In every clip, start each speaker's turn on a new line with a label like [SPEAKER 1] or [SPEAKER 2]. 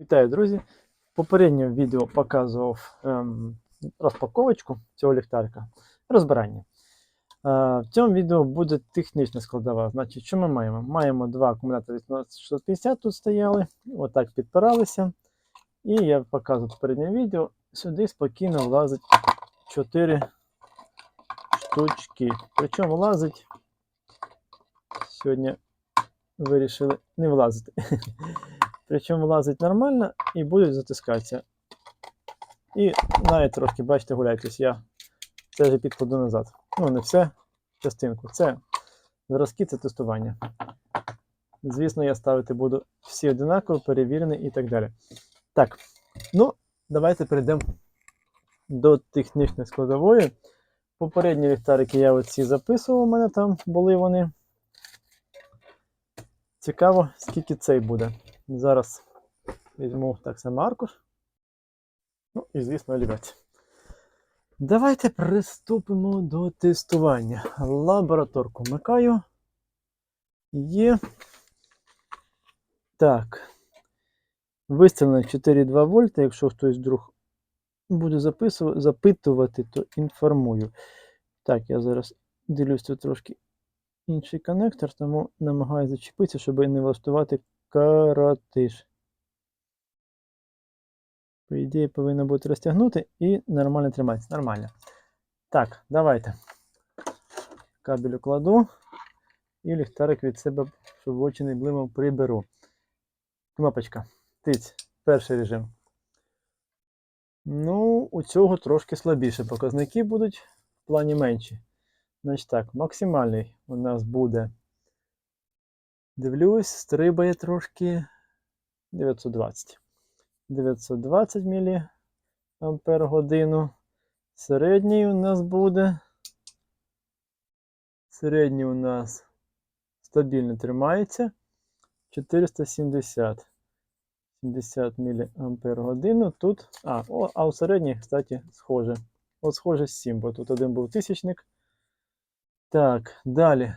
[SPEAKER 1] Вітаю, друзі! В попередньому відео показував ем, розпаковочку цього ліхтарика, розбирання. Е, в цьому відео буде технічна складова. Значить, що ми маємо? Маємо два акумулятори 18650 тут стояли, отак підпиралися. І я показував в попередньому відео, сюди спокійно влазить 4 штучки. Причому влазить сьогодні вирішили не влазити. Причому влазить нормально і будуть затискатися. І навіть трошки, бачите, гуляйтесь, я це вже підкладу назад. Ну, не все, частинку. Це зразки, це тестування. Звісно, я ставити буду всі одинаково, перевірені і так далі. Так, ну, давайте перейдемо до технічної складової. Попередні ліхтарики я оці записував, у мене там були вони. Цікаво, скільки цей буде. Зараз візьму так само аркуш. Ну і, звісно, олівець. Давайте приступимо до тестування. Лабораторку вмикаю. Є. Так. Виставлено 4,2 вольта. Якщо хтось вдруг буде запитувати, то інформую. Так, я зараз дивлюсь тут трошки інший коннектор, тому намагаюся зачепитися, щоб не влаштувати каратиш. По ідеї, повинно бути розтягнути і нормально триматися. Нормально. Так, давайте. Кабель укладу і ліхтарик від себе, щоб в очі не блимав, приберу. Кнопочка. Тиць. Перший режим. Ну, у цього трошки слабіше. Показники будуть в плані менші. Значить так, максимальний у нас буде. Дивлюсь, стрибає трошки 920. 920 мАч годину. Середній у нас буде. Середній у нас стабільно тримається. 470 70 мАч годину. Тут. А, о, а у середній, кстати, схоже. От схоже з 7, бо тут один був тисячник. Так, далі.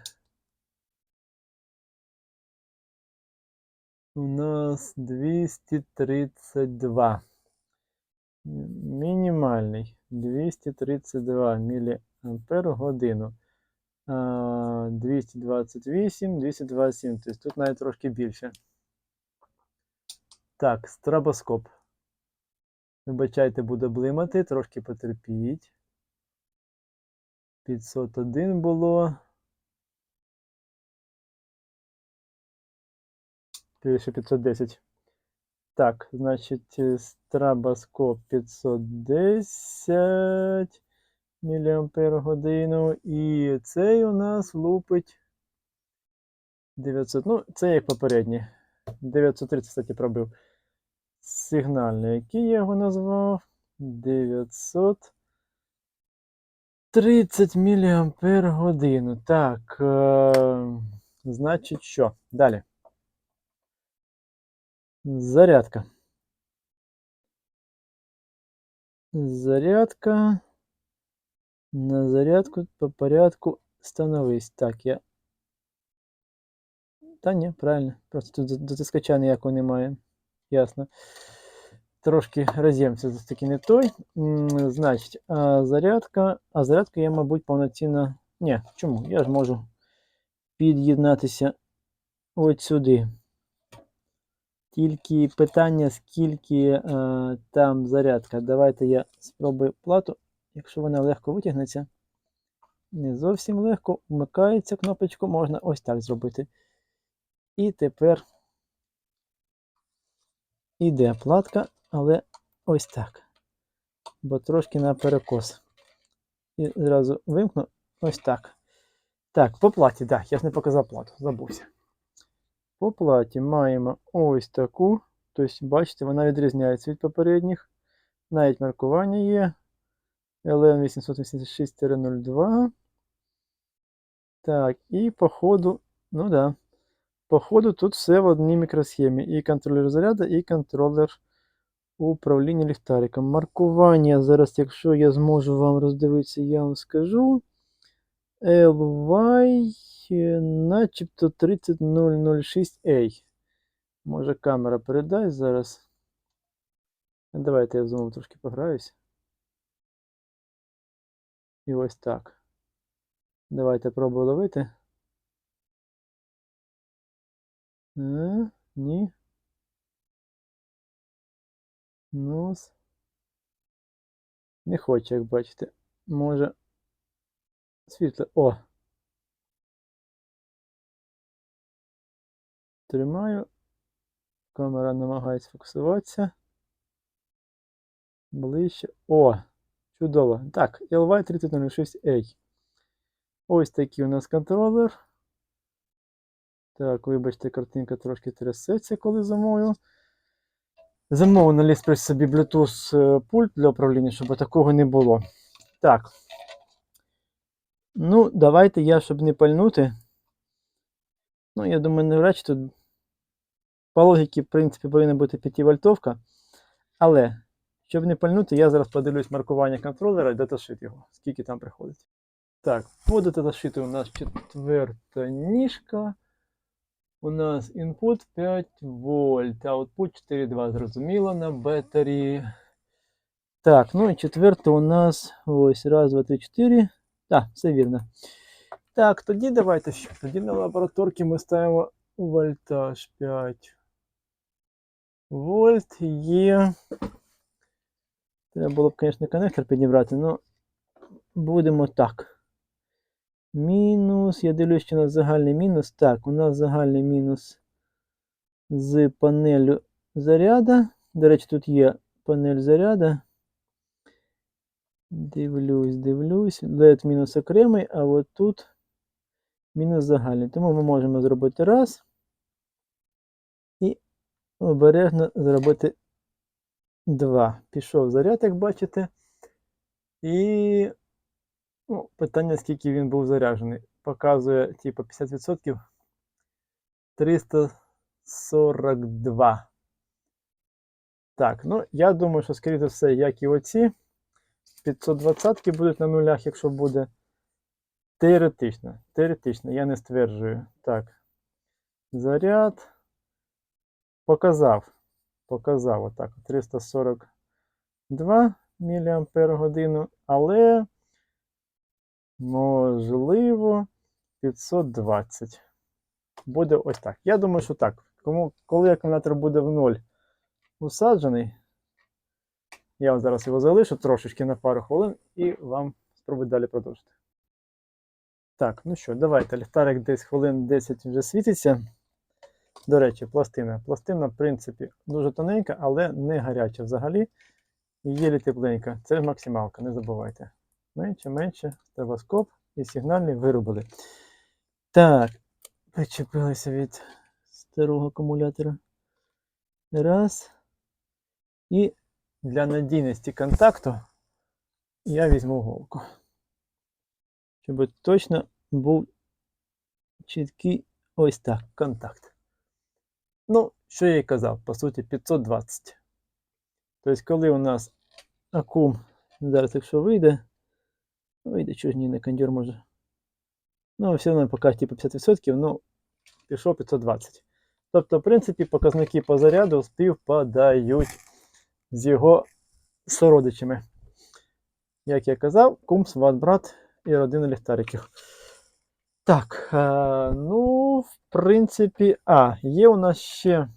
[SPEAKER 1] У нас 232. Мінімальний 232 мАч годину. 228, 227. Тобто тут навіть трошки більше. Так, страбоскоп. Вибачайте, буде блимати, трошки потерпіть. 501 було. Ще 510. Так, значить, страбоскоп 510 мАч. І цей у нас лупить 900. Ну, це як попередній. 930, кстати, пробив. Сигнальний, який я його назвав? 900. 30 мАч. Так. Е, значить, що? Далі. Зарядка. Зарядка. На зарядку по порядку становись. Так, я. Та ні, правильно. Просто тут дотискача ніякого немає. Ясно. Трошки роз'ємся за таки не той. Значить, а зарядка. А зарядка я, мабуть, повноцінно. Ні, чому? Я ж можу під'єднатися от сюди. Тільки питання, скільки е, там зарядка. Давайте я спробую плату. Якщо вона легко витягнеться, не зовсім легко, вмикається кнопочку, можна ось так зробити. І тепер іде платка, але ось так. Бо трошки на перекос. І зразу вимкну ось так. Так, по платі, так, я ж не показав плату, забувся. По платі маємо ось таку. Тобто, бачите, вона відрізняється від попередніх. Навіть маркування є. LN 886-02. Так, і по ходу, ну да, по ходу тут все в одній мікросхемі. І контролер заряду, і контролер управління ліхтариком. Маркування зараз, якщо я зможу вам роздивитися, я вам скажу. LY начебто 30006A. Може камера передасть зараз. Давайте я знову трошки пограюсь. І ось так. Давайте пробую ловити. Е, ні. Ну. Не хоче, як бачите. Може. Світло. О! Тримаю. Камера намагається фокусуватися. Ближче. О! Чудово. Так, LY 3006A. Ось такий у нас контролер. Так, вибачте, картинка трошки трясеться, коли замовив. Замовив на AliExpress собі Bluetooth е, пульт для управління, щоб такого не було. Так. Ну, давайте я, щоб не пальнути. Ну, я думаю, навряд чи тут по логіки, в принципі, повинна бути 5 вольтовка. Але, щоб не пальнути, я зараз подивлюсь маркування контролера і даташит його, скільки там приходить. Так, по даташиту у нас четверта ніжка. У нас input 5 вольт, output 4,2, зрозуміло, на бетері. Так, ну і четверта у нас ось, раз, два, три, чотири. Так, все вірно. Так, тоді давайте що. Тоді на лабораторці ми ставимо вольтаж 5 вольт є. Треба було б, звісно, коннектор підібрати, але будемо так. Мінус. Я дивлюсь, що у нас загальний мінус. Так, у нас загальний мінус з панелю заряда. До речі, тут є панель заряда. Дивлюсь, дивлюсь. LED мінус окремий, а от тут мінус загальний. Тому ми можемо зробити раз. Обережно зробити два. Пішов заряд, як бачите. І ну, питання, скільки він був заряджений. Показує, типу, 50%. 342. Так, ну я думаю, що, скоріше за все, як і оці. 520 будуть на нулях, якщо буде. Теоретично. Теоретично, я не стверджую. Так. Заряд. Показав. Показав отак. 342 мАч, але можливо 520. Буде ось так. Я думаю, що так. Кому, коли акумулятор буде в ноль усаджений, я зараз його залишу трошечки на пару хвилин і вам спробую далі продовжити. Так, ну що, давайте. Ліхтарик десь хвилин 10 вже світиться. До речі, пластина. Пластина, в принципі, дуже тоненька, але не гаряча взагалі. І єлі тепленька. Це максималка, не забувайте. Менше, менше, стробоскоп і сигнальний вирубили. Так, причепилися від старого акумулятора. Раз. І для надійності контакту я візьму голку. Щоб точно був чіткий ось так контакт. Ну, що я і казав, по суті, 520. Тобто, коли у нас акум, зараз, якщо вийде, вийде, чого ж ні, на кондьор може. Ну, все одно поки типу 50%, ну, пішов 520. Тобто, в принципі, показники по заряду співпадають з його сородичами. Як я казав, кум, сват, брат і родина ліхтариків. Так, е, ну, в принципі, а, є у нас ще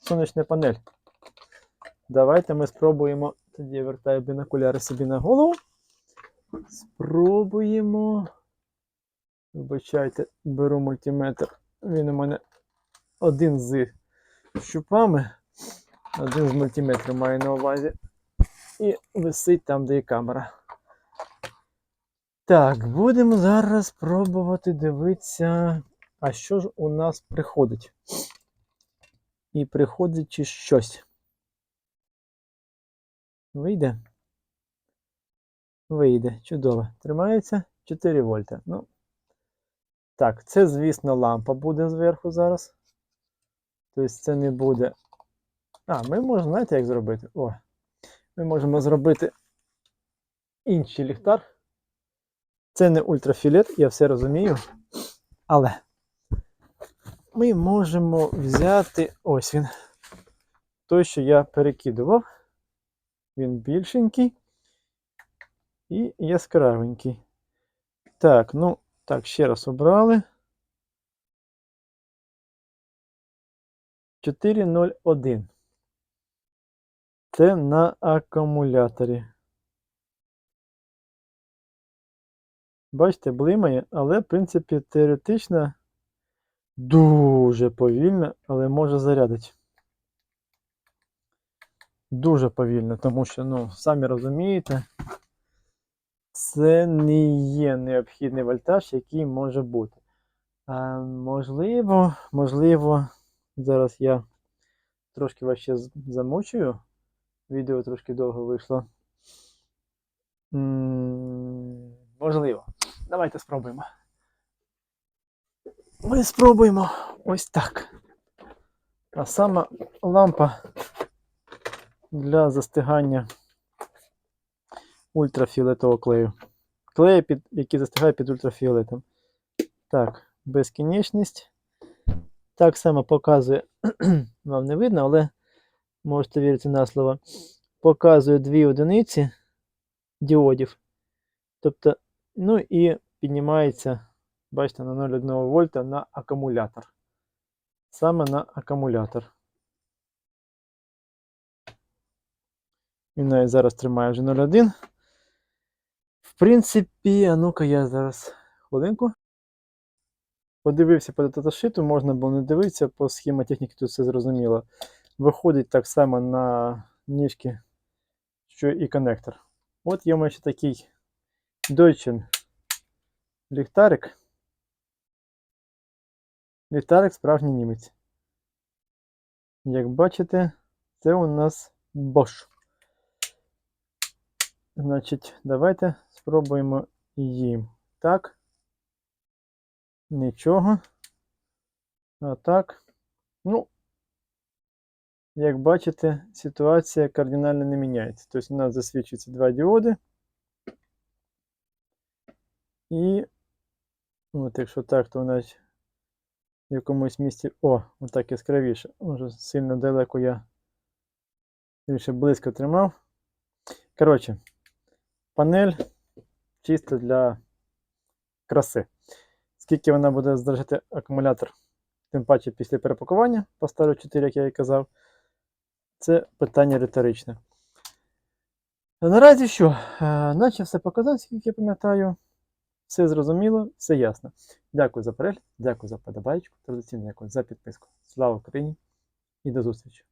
[SPEAKER 1] сонячна панель. Давайте ми спробуємо. Тоді я вертаю бінокуляри собі на голову. Спробуємо. Вибачайте, беру мультиметр. Він у мене один з щупами. Один з мультиметрів маю на увазі. І висить там, де є камера. Так, будемо зараз пробувати дивитися, а що ж у нас приходить. І приходить чи щось. Вийде? Вийде. Чудово. Тримається 4 вольта. Ну, так, це, звісно, лампа буде зверху зараз. Тобто це не буде. А, ми можемо, знаєте, як зробити? О, ми можемо зробити інший ліхтар. Це не ультрафіолет, я все розумію. Але ми можемо взяти ось він. Той, що я перекидував. Він більшенький і яскравенький. Так, ну, так, ще раз обрали. 401. Це на акумуляторі. Бачите, блимає, але, в принципі, теоретично дуже повільно, але може зарядити. Дуже повільно, тому що, ну, самі розумієте, це не є необхідний вольтаж, який може бути. А, можливо, можливо, зараз я трошки вас ще замучую. Відео трошки довго вийшло. М, Можливо. Давайте спробуємо. Ми спробуємо ось так. А саме лампа для застигання ультрафіолетового клею. Клею, під, який застигає під ультрафіолетом. Так, безкінечність. Так само показує, вам не видно, але можете вірити на слово. Показує дві одиниці діодів. Тобто, ну і піднімається, бачите, на 0,1 вольта на акумулятор. Саме на акумулятор. Він навіть зараз тримає вже 0,1. В принципі, а ну-ка я зараз хвилинку. Подивився по даташиту, можна було не дивитися, по схемотехніці тут все зрозуміло. Виходить так само на ніжки, що і коннектор. От є у мене ще такий Deutschen ліхтарик. Ліхтарик справжній німець. Як бачите, це у нас Bosch. Значить, давайте спробуємо їм. Так. Нічого. А так. Ну, як бачите, ситуація кардинально не міняється. Тобто у нас засвічуються два діоди. І от якщо так, то у нас в якомусь місці. О, отак яскравіше. Уже сильно далеко я більше близько тримав. Коротше, панель чисто для краси. Скільки вона буде здержати акумулятор, тим паче після перепакування, поставлю 4, як я і казав, це питання риторичне. Наразі що? Е, Наче все показав, скільки я пам'ятаю. Все зрозуміло, все ясно. Дякую за перегляд, дякую за подобайку, традиційно дякую за підписку. Слава Україні і до зустрічі!